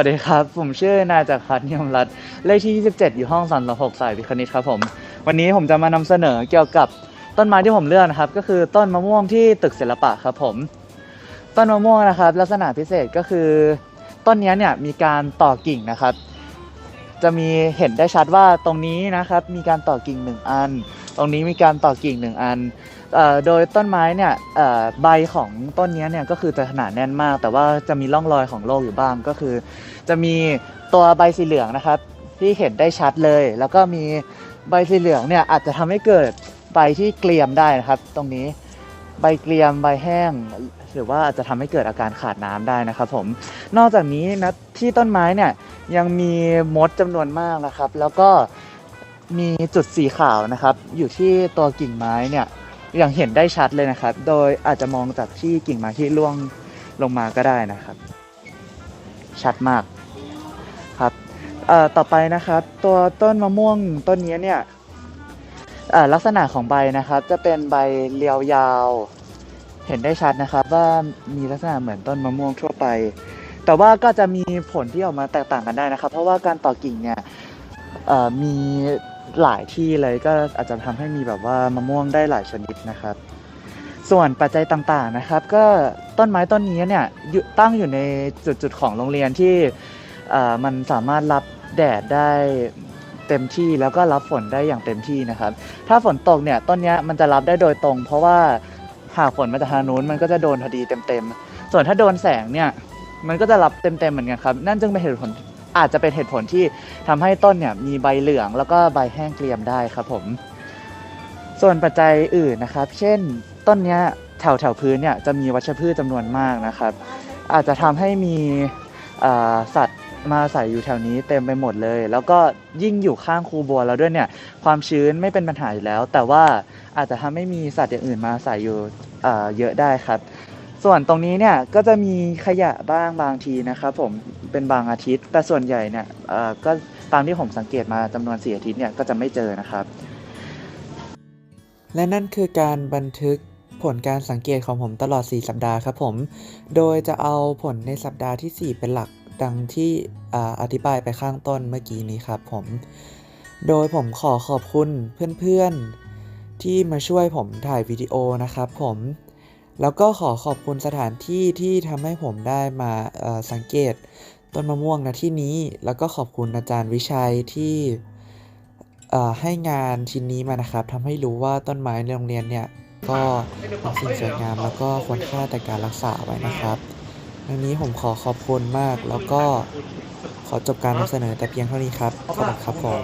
สวัสดีครับ ผมชื่อนาจักรพัฒนิยมรัตน์เลขที่ 27 อยู่ห้องสันหกสายวิคณิตครับผม วันนี้ผมจะมานำเสนอเกี่ยวกับต้นไม้ที่ผมเลือกนะครับ ก็คือต้นมะม่วงที่ตึกศิลปะครับผม ต้นมะม่วงนะครับ ลักษณะพิเศษก็คือ ต้นนี้เนี่ยมีการต่อกิ่งนะครับ จะมีเห็นได้ชัดว่าตรงนี้นะครับ มีการต่อกิ่งหนึ่งอัน ตรงนี้มีการต่อกิ่งหนึ่งอัน โดยต้นไม้เนี่ยใบของต้นนี้เนี่ยก็คือจะหนาแน่นมาก แต่ว่าจะมีร่องรอยของโรคอยู่บ้างก็คือ จะมีตัวใบสีเหลืองนะครับ ที่เห็นได้ชัดเลย แล้วก็มีใบสีเหลืองเนี่ยอาจจะทำให้เกิดใบที่เกรียมได้นะครับ ตรงนี้ใบเกรียมใบแห้ง หรือว่าอาจจะทำให้เกิดอาการขาดน้ำได้นะครับผมนอกจากนี้นะที่ต้นไม้เนี่ยยังมีมดจำนวนมากนะครับ แล้วก็มีจุดสีขาวนะครับ อยู่ที่ตัวกิ่งไม้เนี่ย อย่างเห็นได้ชัดเลยนะครับ โดยอาจจะมองจากที่กิ่งไม้ที่ร่วงลงมาก็ได้นะครับ ชัดมากครับต่อไปนะครับ ตัวต้นมะม่วงต้นนี้เนี่ยลักษณะของใบนะครับ จะเป็นใบเรียวยาว เห็นได้ชัดนะครับ ว่ามีลักษณะเหมือนต้นมะม่วงทั่วไป แต่ว่าก็จะมีผลที่ออกมาแตกต่างกันได้นะครับ เพราะว่าการต่อกิ่งเนี่ยมี หลายที่เลยก็อาจจะทำให้มีแบบว่ามะม่วงได้หลายชนิดนะครับ ส่วนปัจจัยต่างๆนะครับ ก็ต้นไม้ต้นนี้เนี่ยยู่ตั้งอยู่ในจุดๆของโรงเรียนที่มันสามารถรับแดดได้เต็มที่แล้วก็รับฝนได้อย่างเต็มที่นะครับ ถ้าฝนตกเนี่ยต้นนี้มันจะรับได้โดยตรง เพราะว่าหากฝนมาจากทางนู้นมันก็จะโดนพอดีเต็มๆ ส่วนถ้าโดนแสงเนี่ยมันก็จะรับเต็มๆเหมือนกันครับ นั่นจึงเป็นเหตุผล อาจจะเป็นเหตุผลที่ทำให้ต้นเนี่ยมีใบเหลืองแล้วก็ใบแห้งเกรียมได้ครับผม ส่วนปัจจัยอื่นนะครับ เช่น ต้นเนี้ยแถวแถวพื้นเนี่ยจะมีวัชพืชจำนวนมากนะครับ อาจจะทำให้มีสัตว์มาอาศัยอยู่แถวนี้เต็มไปหมดเลย แล้วก็ยิ่งอยู่ข้างคูบัวแล้วด้วยเนี่ย ความชื้นไม่เป็นปัญหาอยู่แล้ว แต่ว่าอาจจะทำให้มีสัตว์อย่างอื่นมาอาศัยอยู่เยอะได้ครับ ส่วนตรงนี้เนี่ยก็จะมีขยะบ้างบางทีนะครับผมเป็นบางอาทิตย์ แต่ส่วนใหญ่เนี่ยก็ตามที่ผมสังเกตมาจำนวนสี่อาทิตย์เนี่ยก็จะไม่เจอนะครับ และนั่นคือการบันทึกผลการสังเกตของผมตลอด 4 สัปดาห์ครับผม โดยจะเอาผลในสัปดาห์ที่ 4 เป็นหลักดังที่ออธิบายไปข้างต้นเมื่อกี้นี้ครับผม โดยผมขอขอบคุณเพื่อนๆที่มาช่วยผมถ่ายวิดีโอนะครับผม แล้วก็ขอขอบคุณสถานที่ที่ทำให้ผมได้มาสังเกตต้นมะม่วงณที่นี้ แล้วก็ขอบคุณอาจารย์วิชัยที่ให้งานชิ้นนี้มานะครับทำให้รู้ว่าต้นไม้ในโรงเรียนเนี่ยก็เป็นสิ่งสวยงามแล้วก็ควรค่าแต่การรักษาไว้นะครับดังนี้ผมขอขอบคุณมากแล้วก็ขอจบการนำเสนอแต่เพียงเท่านี้ครับ ขอบคุณครับผม